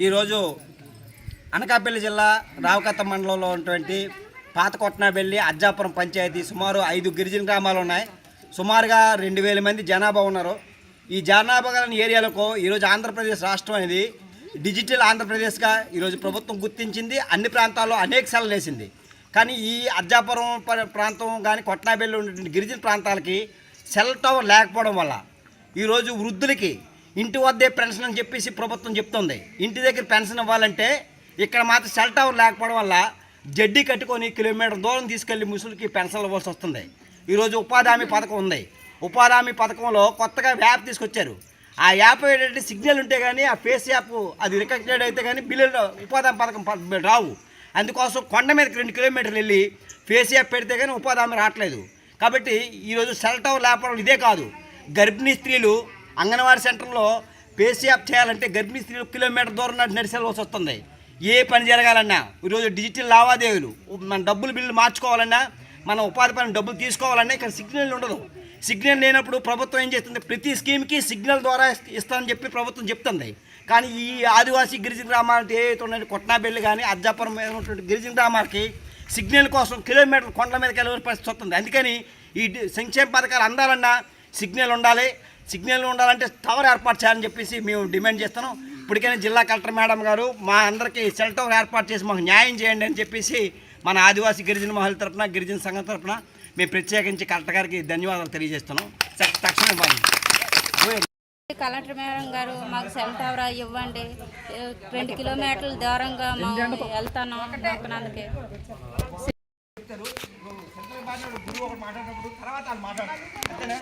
ఈరోజు అనకాపల్లి జిల్లా రావకత్త మండలంలో ఉన్నటువంటి పాత కొట్నాబెల్లి అజ్జాపురం పంచాయతీ సుమారు ఐదు గిరిజన గ్రామాలు ఉన్నాయి. సుమారుగా రెండు వేల మంది జనాభా ఉన్నారు. ఈ జనాభా గల ఏరియాలకు ఈరోజు ఆంధ్రప్రదేశ్ రాష్ట్రం అనేది డిజిటల్ ఆంధ్రప్రదేశ్గా ఈరోజు ప్రభుత్వం గుర్తించింది. అన్ని ప్రాంతాల్లో అనేక సెలవు వేసింది. కానీ ఈ అజ్జాపురం ప- ప్రాంతం కానీ కొట్నాబెల్లి ఉన్నటువంటి గిరిజన ప్రాంతాలకి సెల్ టవర్ లేకపోవడం వల్ల ఈరోజు వృద్ధులకి ఇంటి వద్దే పెన్షన్ అని చెప్పేసి ప్రభుత్వం చెప్తుంది. ఇంటి దగ్గర పెన్షన్ ఇవ్వాలంటే ఇక్కడ మాత్రం సెల్ టవర్ లేకపోవడం వల్ల జడ్డీ కట్టుకొని కిలోమీటర్ దూరం తీసుకెళ్ళి ముసులకి పెన్షన్ ఇవ్వాల్సి వస్తుంది. ఈరోజు ఉపాధి హామీ పథకం ఉంది. ఉపాధి హామీ పథకంలో కొత్తగా యాప్ తీసుకొచ్చారు. ఆ యాప్ ఏంటంటే సిగ్నల్ ఉంటే కానీ ఆ ఫేస్ యాప్ అది రికగ్నైడ్ అయితే కానీ బిల్లులు ఉపాధి హామీ పథకం రావు. అందుకోసం కొండ మీదకి రెండు కిలోమీటర్లు వెళ్ళి ఫేస్ యాప్ పెడితే కానీ ఉపాధి హామీ రావట్లేదు. కాబట్టి ఈరోజు సెల్ టవర్ లేకపోవడం ఇదే కాదు. గర్భిణీ స్త్రీలు అంగన్వాడీ సెంటర్లో ఫేస్ యాప్ చేయాలంటే గర్భిణీ స్త్రీలు కిలోమీటర్ దూరం నాటి నడిచేవాల్సి వస్తుంది. ఏ పని జరగాలన్నా ఈరోజు డిజిటల్ లావాదేవీలు మన డబ్బులు బిల్లు మార్చుకోవాలన్నా మనం ఉపాధి పని డబ్బులు తీసుకోవాలన్నా ఇక్కడ సిగ్నల్ ఉండదు. సిగ్నల్ లేనప్పుడు ప్రభుత్వం ఏం చేస్తుంది? ప్రతి స్కీమ్కి సిగ్నల్ ద్వారా ఇస్తానని చెప్పి ప్రభుత్వం చెప్తుంది. కానీ ఈ ఆదివాసీ గిరిజన గ్రామాలు ఏవైతే ఉన్నాయి కొట్నాబెల్లి కానీ అర్జాపురం మీద ఉన్నటువంటి గిరిజన గ్రామాలకి సిగ్నల్ కోసం కిలోమీటర్ కొండల మీదకి వెళ్ళే పరిస్థితి వస్తుంది. అందుకని ఈ సంక్షేమ పథకాలు అందాలన్నా సిగ్నల్ ఉండాలి. సిగ్నల్ ఉండాలంటే టవర్ ఏర్పాటు చేయాలని చెప్పేసి మేము డిమాండ్ చేస్తున్నాం. ఇప్పటికైనా జిల్లా కలెక్టర్ మేడం గారు మా అందరికీ సెల్ టవర్ ఏర్పాటు చేసి మాకు న్యాయం చేయండి అని చెప్పేసి మన ఆదివాసీ గిరిజన మహిళల తరపున గిరిజన సంఘం తరపున మేము ప్రత్యేకించి కలెక్టర్ గారికి ధన్యవాదాలు తెలియజేస్తున్నాం. తక్షణం ఇవ్వాలి కలెక్టర్ మేడం గారు మాకు సెల్ టవర్ ఇవ్వండి. రెండు కిలోమీటర్ల దూరంగా మేము వెళ్తాను అందుకే గురువు ఒకటి మాట్లాడినప్పుడు తర్వాత వాళ్ళు మాట్లాడాలి అంతేనా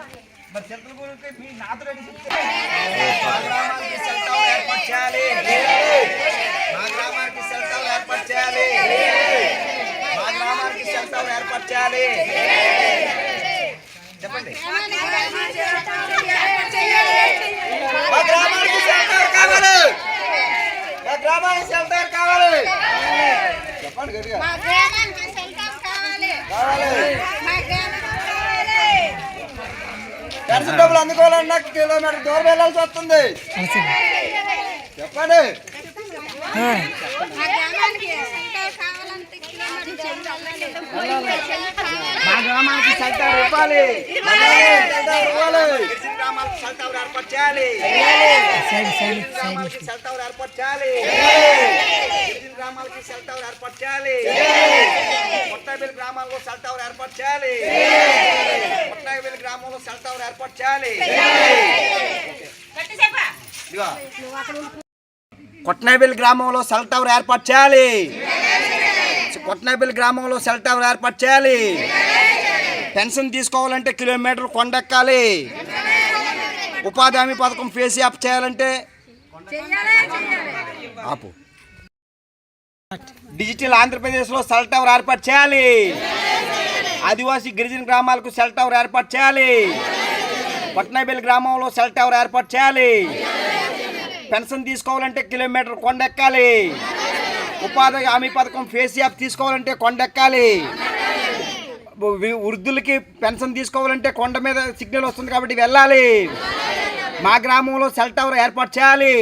మరి సెంట్రల్ గురువుకి మీ నాతో రెడీ చెప్తే మా గ్రామానికి సెల్ టవర్ ఏర్పాటు చేయాలి మా గ్రామానికి సెల్ టవర్ ఏర్పాటు చేయాలి మా గ్రామానికి సెల్ టవర్ ఏర్పాటు చేయాలి చెప్పండి మా గ్రామానికి సెల్ టవర్ కావాలి మా గ్రామానికి కావాలి చెప్పండి గట్టిగా మా గ్రామానికి సెల్ టవర్ కావాలి కావాలి మా గ్రామానికి కావాలి పెన్షన్ డబ్బులు అందుకోవాలన్నా కిలోమీటర్ దూరం వెళ్ళాల్సి వస్తుంది. చెప్పండి. మా గ్రామానికి గ్రామాలకు సెల్టర్ ఏర్పాటు చేయాలి చేయాలి కొత్తబెల్లి గ్రామాల్లో సెల్టర్ ఏర్పాటు చేయాలి. కొత్తబెల్లి గ్రామంలో సెల్టర్ ఏర్పాటు చేయాలి. ఇదిగో. కొట్నాబెల్లి గ్రామంలో సెల్ టవర్ ఏర్పాటు చేయాలి. కొట్నాబెల్లి గ్రామంలో సెల్ టవర్ ఏర్పాటు చేయాలి. పెన్షన్ తీసుకోవాలంటే కిలోమీటర్ కొండెక్కాలి. ఉపాధి హామీ పథకం ఫేస్ యాప్ చేయాలంటే ఆపు. డిజిటల్ ఆంధ్రప్రదేశ్లో సెల్ టవర్ ఏర్పాటు చేయాలి. ఆదివాసీ గిరిజన గ్రామాలకు సెల్ టవర్ ఏర్పాటు చేయాలి. పట్నాబెల్ గ్రామంలో సెల్ టవర్ ఏర్పాటు చేయాలి. పెన్షన్ తీసుకోవాలంటే కిలోమీటర్ కొండెక్కాలి. ఉపాధి హామీ పథకం ఫేస్ యాప్ తీసుకోవాలంటే కొండెక్కాలి. వృద్ధులకి పెన్షన్ తీసుకోవాలంటే కొండ మీద సిగ్నల్ వస్తుంది కాబట్టి వెళ్ళాలి. మా గ్రామంలో సెల్ టవర్ ఏర్పాటు చేయాలి.